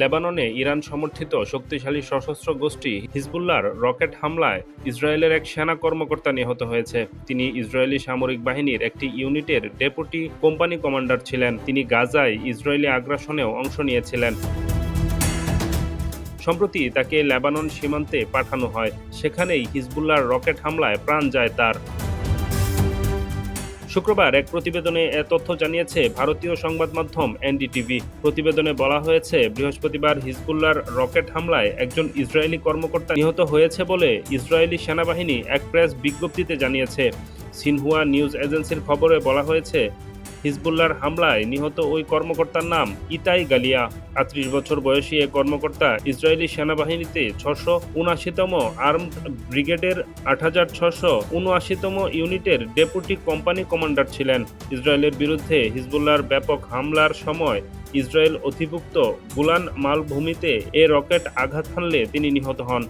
লেবাননে ইরান সমর্থিত শক্তিশালী সশস্ত্র গোষ্ঠী হিজবুল্লাহর রকেট হামলায় ইসরায়েলের এক সেনা কর্মকর্তা নিহত হয়েছে। তিনি ইসরায়েলি সামরিক বাহিনীর একটি ইউনিটের ডেপুটি কোম্পানি কমান্ডার ছিলেন। তিনি গাজায় ইসরায়েলি আগ্রাসনেও অংশ নিয়েছিলেন। সম্প্রতি তাকে লেবানন সীমান্তে পাঠানো হয়। সেখানেই হিজবুল্লাহর রকেট হামলায় প্রাণ যায় তার। শুক্রবার এক প্রতিবেদনে এ তথ্য জানিয়েছে ভারতীয় সংবাদ মাধ্যম এনডিটিভি। প্রতিবেদনে বলা হয়েছে, বৃহস্পতিবার হিজবুল্লার রকেট হামলায় একজন ইসরায়েলি কর্মকর্তা নিহত হয়েছে বলে ইসরায়েলি সেনাবাহিনী এক প্রেস বিজ্ঞপ্তিতে জানিয়েছে। সিনহুয়া নিউজ এজেন্সির খবরে বলা হয়েছে হিজবুল্লার হামলায় নিহত ওই কর্মকর্তার নাম ইতাই গালিয়া। আটত্রিশ বছর বয়সী এ কর্মকর্তা ইসরায়েলি সেনাবাহিনীতে ছশো উনআশিতম আর্মড ব্রিগেডের আট হাজার ছশো উনআশিতম ইউনিটের ডেপুটি কোম্পানি কমান্ডার ছিলেন। ইসরায়েলের বিরুদ্ধে হিজবুল্লার ব্যাপক হামলার সময় ইসরায়েল অধিভুক্ত গুলান মালভূমিতে এ রকেট আঘাত হানলে তিনি নিহত হন।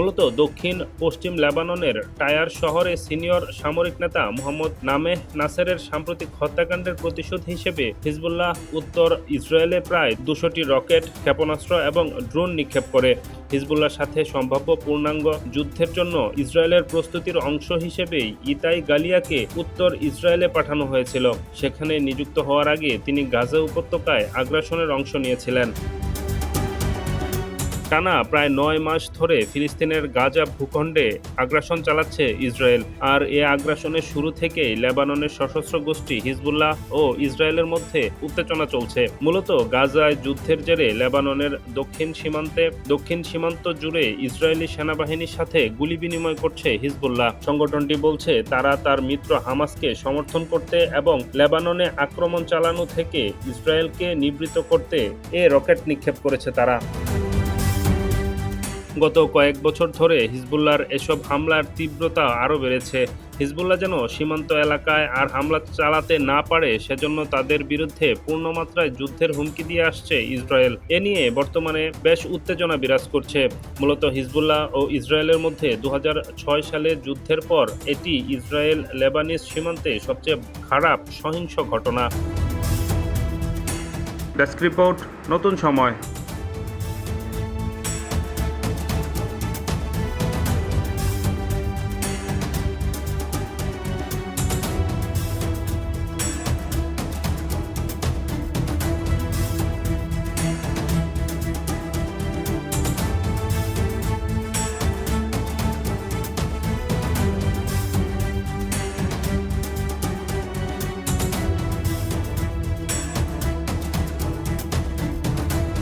মূলত দক্ষিণ পশ্চিম লেবাননের টায়ার শহরে সিনিয়র সামরিক নেতা মোহাম্মদ নামেহ নাসেরের সাম্প্রতিক হত্যাকাণ্ডের প্রতিশোধ হিসেবে হিজবুল্লাহ উত্তর ইসরায়েলে প্রায় দুশোটি রকেট, ক্ষেপণাস্ত্র এবং ড্রোন নিক্ষেপ করে। হিজবুল্লাহর সাথে সম্ভাব্য পূর্ণাঙ্গ যুদ্ধের জন্য ইসরায়েলের প্রস্তুতির অংশ হিসেবেই ইতাই গালিয়াকে উত্তর ইসরায়েলে পাঠানো হয়েছিল। সেখানে নিযুক্ত হওয়ার আগে তিনি গাজা উপত্যকায় আগ্রাসনের অংশ নিয়েছিলেন। টানা প্রায় নয় মাস ধরে ফিলিস্তিনের গাজা ভূখণ্ডে আগ্রাসন চালাচ্ছে ইসরায়েল। আর এ আগ্রাসনের শুরু থেকেই লেবাননের সশস্ত্র গোষ্ঠী হিজবুল্লাহ ও ইসরায়েলের মধ্যে উত্তেজনা চলছে। মূলত গাজায় যুদ্ধের জেরে লেবাননের দক্ষিণ সীমান্তে, দক্ষিণ সীমান্ত জুড়ে ইসরায়েলি সেনাবাহিনীর সাথে গুলি বিনিময় করছে হিজবুল্লাহ। সংগঠনটি বলছে, তারা তার মিত্র হামাসকে সমর্থন করতে এবং লেবাননে আক্রমণ চালানো থেকে ইসরায়েলকে নিবৃত করতে এ রকেট নিক্ষেপ করেছে তারা। গত কয়েক বছর ধরে হিজবুল্লাহর এসব হামলার তীব্রতা আরও বেড়েছে। হিজবুল্লাহ যেন সীমান্ত এলাকায় আর হামলা চালাতে না পারে, সেজন্য তাদের বিরুদ্ধে পূর্ণমাত্রায় যুদ্ধের হুমকি দিয়ে আসছে ইসরায়েল। এ নিয়ে বর্তমানে বেশ উত্তেজনা বিরাজ করছে। মূলত হিজবুল্লাহ ও ইসরায়েলের মধ্যে দু সালে যুদ্ধের পর এটি ইসরায়েল লেবানিজ সীমান্তে সবচেয়ে খারাপ সহিংস ঘটনা। ডেস্ক রিপোর্ট, নতুন সময়।